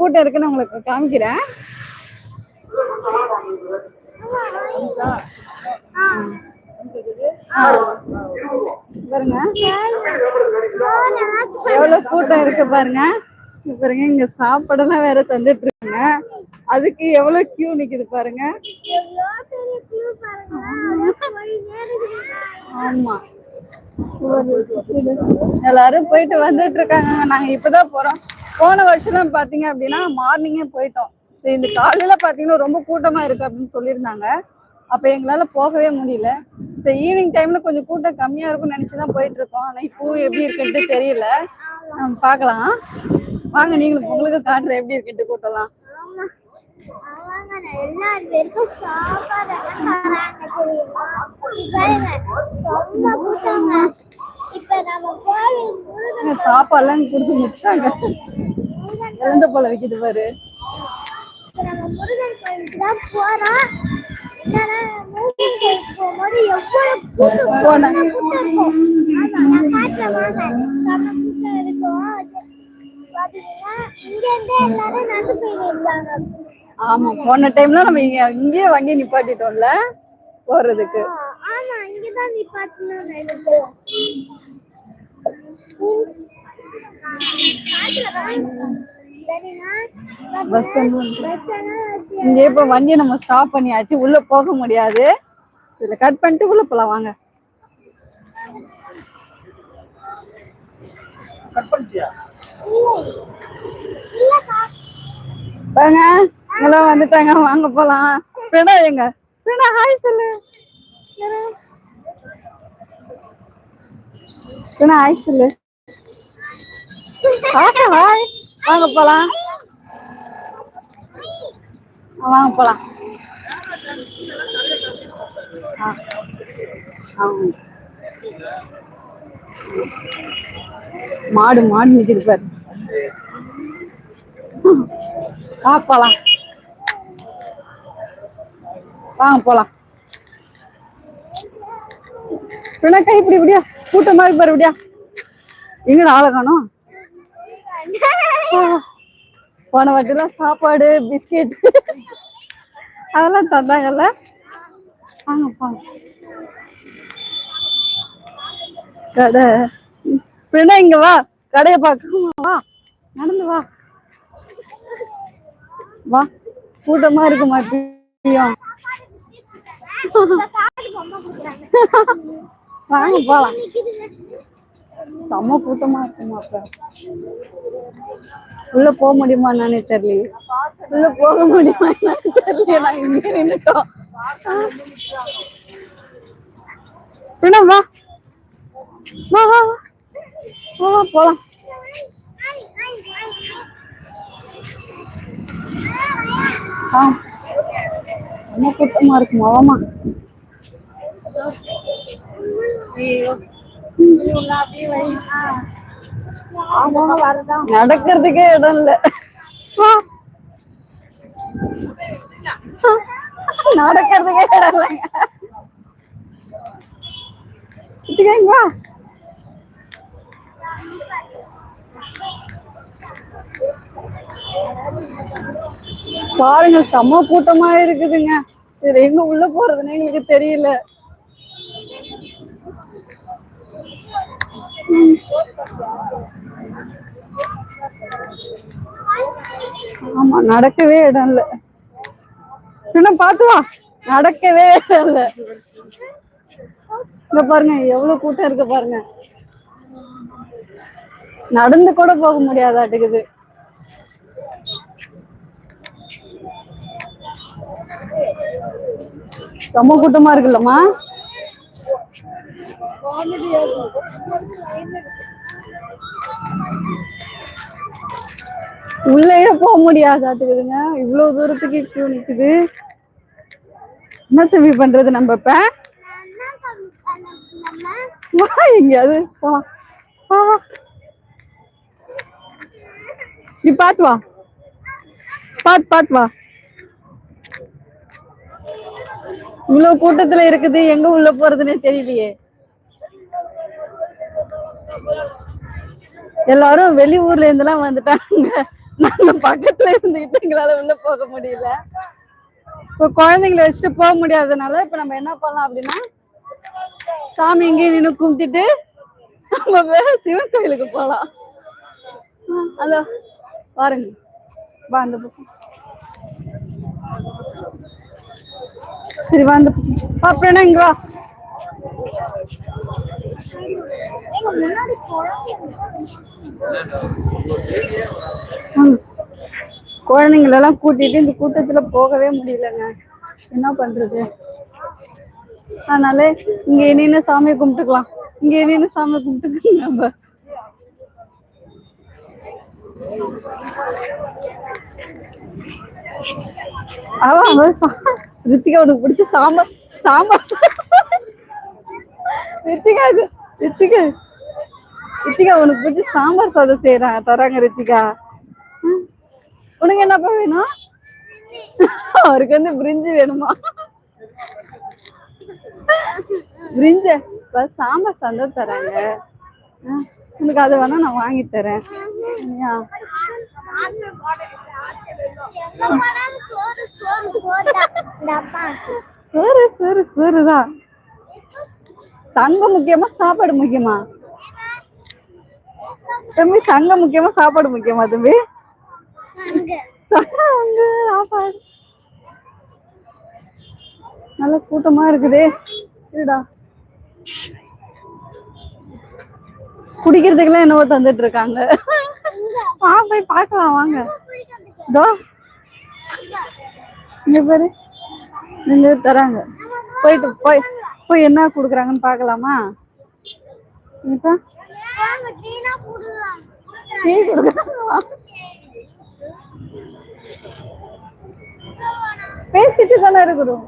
கூட்டம் இருக்குன்னு உங்களுக்கு காமிக்கிறேன். பாருங்க. எவ்வளவு கூட்டம் இருக்கு பாருங்க. பாருங்க இங்க சாப்பாடெல்லாம் வேற தந்துட்டு இருக்காங்க. அதுக்கு எவ்வளவு கியூ நிக்குது பாருங்க. ஆமா. எல்லாரும் போயிட்டு வந்துட்டு இருக்காங்க. நாங்க இப்பதான் போறோம். போன வருஷம் பாத்தீங்க அப்படின்னா மார்னிங்கே போயிட்டோம். சரி இந்த காலையில பாத்தீங்கன்னா ரொம்ப கூட்டமா இருக்கு அப்படின்னு சொல்லியிருந்தாங்க. அப்ப எங்களால போகவே முடியல. சரி ஈவினிங் டைம்ல கொஞ்சம் கூட்டம் கம்மியா இருக்கும்னு நினைச்சுதான் போயிட்டு இருக்கோம் ஆனா இப்போ எப்படி இருக்குன்ட்டு தெரியல. பார்க்கலாம் வாங்க நீங்களும் உங்களுக்கு காட்டுறேன் எப்படி இருக்குன்ட்டு முருகன் சாப்பாடுலாம் கொடுத்து முடிச்சிட்டாங்க. இழந்த போல விக்குது பாரு? முருகன் கோயிலுக்கு தான் முருகன் கோயிலுக்கு போகும்போது இருக்கும். ஆமா நான் காட்டுறேன் வாங்க. செம்ம கூட்டம் இருக்கும். அது பாத்தீங்கன்னா இங்க இருந்தே எல்லாரும் நடந்து போயிட்டு இருக்காங்க ஆமா போன டைம்ல நம்ம இங்க இங்கேயே வண்டி நிப்பாட்டிட்டோம்ல போறதுக்கு. ஆமா இங்கதான் நினைக்கிறேன். பஸ் இங்க இப்ப வண்டியை நம்ம ஸ்டாப் பண்ணியாச்சு. உள்ள போக முடியாது. இதுல கட் பண்ணிட்டு உள்ள போலாம் வாங்க. வாங்க. எல்லாம் வந்துட்டாங்க. வாங்க போலாம். பிரணா எங்க? பிரணா ஹாய் சொல்லு. பிரணா ஹாய் சொல்லு. பாப்பா ஹாய் வாங்க போலாம். வாங்க போலாம். ஆ. மாடு மாடு நிக்குது பாரு. வா போலாம். வாங்க போலாம். பிணக்கா கை இப்படி இப்படியா? கூட்டமா இருக்கு பாரு இப்படியா? எங்கடா ஆளை காணும்? போன வாட்டிலாம் சாப்பாடு பிஸ்கெட் அதெல்லாம் தந்தாங்கல்ல? வாங்க கடை. பின்ன இங்க வா. கடையை பார்க்கணுமா வா. நடந்து வா. வா. கூட்டமா இருக்க இப்பயும் வாங்க போலாம். செம்ம கூட்டமா இருக்குமா அப்ப உள்ள போக முடியுமா என்னன்னு தெரியல உள்ள போக முடியுமா என்னன்னு தெரியல நாங்க இங்கே நின்றுட்டோம் பின்ன வா. வா வா வா. வா போலாம். ஆ. ரொம்ப கூட்டமா இருக்குமா வாமா ஐயோ. நடக்கிறதுக்கே இடம் இல்ல. நடக்கிறதுக்கே இடம் இல்லைங்க. வா. பாருங்க செம்ம கூட்டமா இருக்குதுங்க. இதுல எங்க உள்ள போறதுன்னு எங்களுக்கு தெரியல. ஆமா நடக்கவே இடம் இல்ல. இன்னும் பாத்து வா. நடக்கவே இடம் இல்ல. இங்க பாருங்க எவ்வளவு கூட்டம் இருக்கு பாருங்க. நடந்து கூட போக முடியாதாட்டுக்குது. செம்ம கூட்டமா இருக்குல்லம்மா. உள்ளேயே போக முடியாதாட்டுக்குதுங்க இவ்வளவு தூரத்துக்கு கியூ நிக்குது. என்ன தம்பி பண்றது நம்ம இப்ப? வா எங்கேயாவது வா வா வா நீ பாத்து வா. பாத்து பாத்து வா. இவ்வளவு கூட்டத்துல இருக்குது எங்க உள்ள போறதுன்னே தெரியலையே. எல்லாரும் வெளியூர்ல இருந்தெல்லாம் வந்துட்டாங்க. நாங்க பக்கத்துல இருந்துகிட்டு எங்களால உள்ள போக முடியல. இப்போ குழந்தைங்களை வச்சுட்டு போக முடியாதனால இப்ப நம்ம என்ன பண்ணலாம் அப்படின்னா சாமி எங்கேயும் நின்று கும்பிட்டுட்டு நம்ம வேற சிவன் கோயிலுக்கு போலாம். ஹலோ பாருங்க. வா அந்த பக்கம். சரி வா அந்த பக்கம். பாப்பேனா இங்க வா. குழந்தைங்கள எல்லாம் குழந்தைங்களெல்லாம் கூட்டிட்டு இந்த கூட்டத்துல போகவே முடியலங்க. என்ன பண்றது? அதனால இங்க நின்று சாமியை கும்பிட்டுக்கலாம்? இங்க நின்று சாமி கும்பிட்டுக்கலாம் நம்ம? ரித்திகா உனக்கு பிடிச்ச சாம்பார் சாம்பார். ரித்திகாவுக்கு ரித்திகா ரித்திகா உனக்கு பிடிச்ச சாம்பார் சாதம் செய்யறாங்க தராங்க ரித்திகா. உனக்கு என்னப்பா வேணும்? அவருக்கு வந்து பிரிஞ்சு வேணுமா? பிரிஞ்ச சாம்பார் சாதம் தராங்க. உனக்கு அது வேணா நான் வாங்கி தரேன். சோறு சோறு சோறு தான் இந்த அப்பாவுக்கு சோறு சோறு சோறுதான் சங்கம் முக்கியமா சாப்பாடு முக்கியமா? தம்பி சங்கம் முக்கியமா சாப்பாடு முக்கியமா தம்பி? சாப்பாடு. நல்ல கூட்டமா இருக்குதே. இருடா. குடிக்கிறதுக்கெல்லாம் என்னவோ தந்துட்டு இருக்காங்க. வா போய் பார்க்கலாம் வாங்க. இதோ. இங்க பாரு. இங்க தராங்க. போயிட்டு போய். இப்போ என்ன குடுக்குறாங்கன்னு பார்க்கலாமா இப்போ டீ குடுக்குறாங்களா பேசிட்டு தானே இருக்கிறோம்